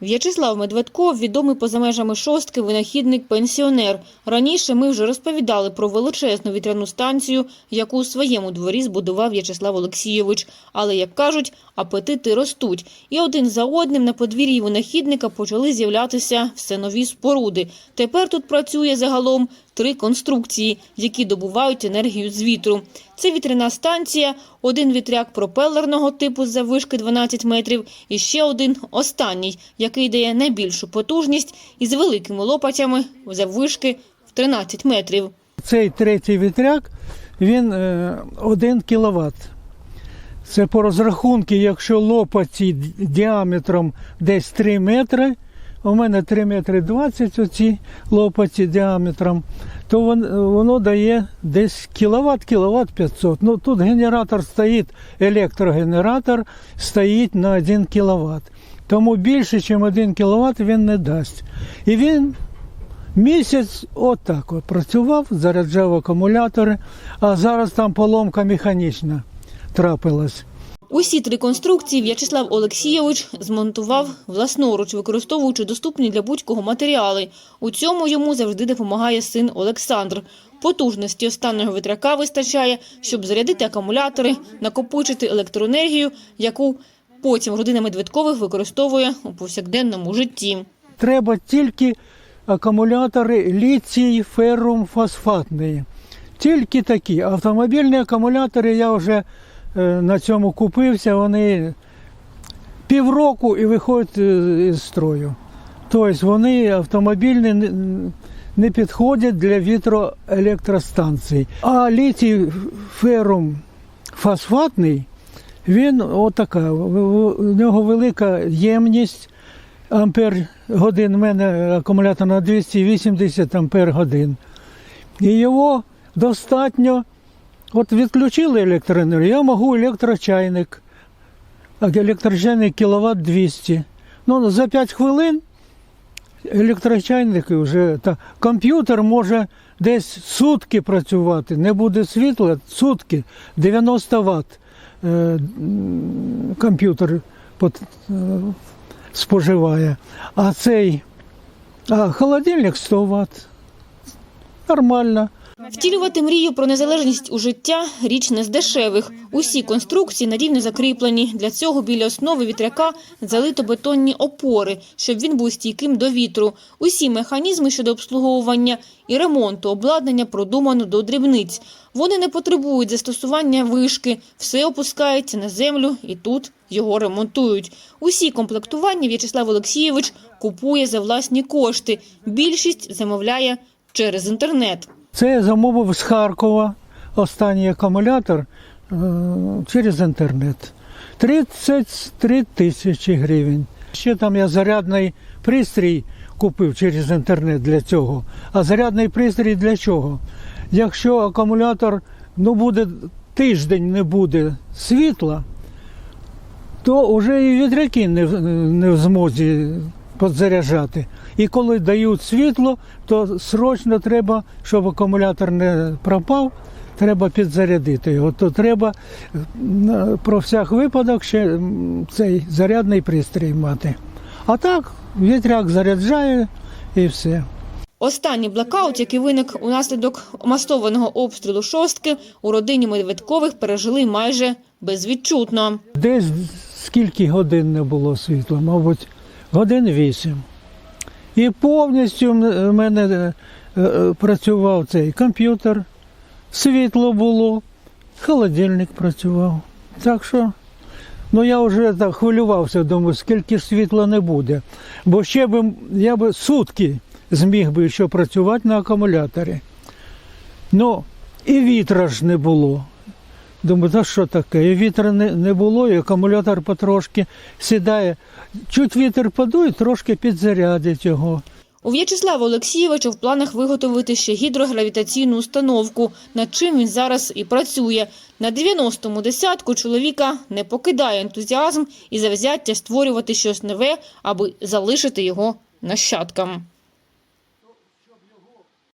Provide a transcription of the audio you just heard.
В'ячеслав Медведков відомий поза межами шостки винахідник-пенсіонер. Раніше ми вже розповідали про величезну вітряну станцію, яку у своєму дворі збудував В'ячеслав Олексійович. Але, як кажуть, апетити ростуть. І один за одним на подвір'ї винахідника почали з'являтися все нові споруди. Тепер тут працює загалом три конструкції, які добувають енергію з вітру. Це вітряна станція, один вітряк пропелерного типу з заввишки 12 метрів і ще один останній, який дає найбільшу потужність із великими лопатями заввишки в 13 метрів. Цей третій вітряк, він е, 1 кВт. Це по розрахунку, якщо лопаті діаметром десь 3 метри, у мене 3 метри 20 оці лопаті діаметром, то вон- воно дає десь кіловат, кіловат 500. Ну тут генератор стоїть, електрогенератор стоїть на 1 кВт. Тому більше, ніж 1 кВт він не дасть. І він Місяць отак от працював, заряджав акумулятори, а зараз там поломка механічна трапилась. Усі три конструкції В'ячеслав Олексійович змонтував власноруч, використовуючи доступні для будь-кого матеріали. У цьому йому завжди допомагає син Олександр. Потужності останнього вітряка вистачає, щоб зарядити акумулятори, накопичити електроенергію, яку потім родина Медведкових використовує у повсякденному житті. Треба тільки акумулятори літій феррум фосфатний. Тільки такі. Автомобільні акумулятори я вже на цьому купився, вони півроку і виходять е, із строю. Тобто вони автомобільні не- підходять для вітроелектростанцій. А літій феррум фосфатний, він отака. У нього велика ємність ампер годин. У мене акумулятор на 280 ампер годин. І його достатньо. От відключили електроенергію, я можу електрочайник, електрочайник кіловат 200. Ну, за 5 хвилин електрочайник вже та комп'ютер може десь сутки працювати. Не буде світла, сутки 90 Вт е, комп'ютер е, споживає. А цей а холодильник 100 Вт. Нормально. Втілювати мрію про незалежність у життя – річ не з дешевих. Усі конструкції надійно закріплені. Для цього біля основи вітряка залито бетонні опори, щоб він був стійким до вітру. Усі механізми щодо обслуговування і ремонту обладнання продумано до дрібниць. Вони не потребують застосування вишки, все опускається на землю і тут його ремонтують. Усі комплектування В'ячеслав Олексійович купує за власні кошти. Більшість замовляє через інтернет. Це я замовив з Харкова останній акумулятор е, через інтернет. 33 тисячі гривень. Ще там я зарядний пристрій купив через інтернет для цього. А зарядний пристрій для чого? Якщо акумулятор ну, буде тиждень не буде світла, то вже і вітряки не, в- не в змозі підзаряджати. І коли дають світло, то срочно треба, щоб акумулятор не пропав, треба підзарядити його. То треба е, про всяк випадок ще цей зарядний пристрій мати. А так, вітряк заряджає і все. Останній блекаут, який виник унаслідок масованого обстрілу шостки, у родині Медведкових пережили майже безвідчутно. Десь скільки годин не було світла, мабуть, годин вісім. І повністю в мене е, е, працював цей комп'ютер, світло було, холодильник працював. Так що, ну я вже так хвилювався, думаю, скільки ж світла не буде. Бо ще б я би сутки зміг би ще працювати на акумуляторі. Ну, і вітра ж не було. Думаю, та що таке? І вітра не, не було, і акумулятор потрошки сідає. Чуть вітер подує, трошки підзарядить його. У В'ячеслава Олексійовича в планах виготовити ще гідрогравітаційну установку, над чим він зараз і працює. На 90-му десятку чоловіка не покидає ентузіазм і завзяття створювати щось нове, аби залишити його нащадкам.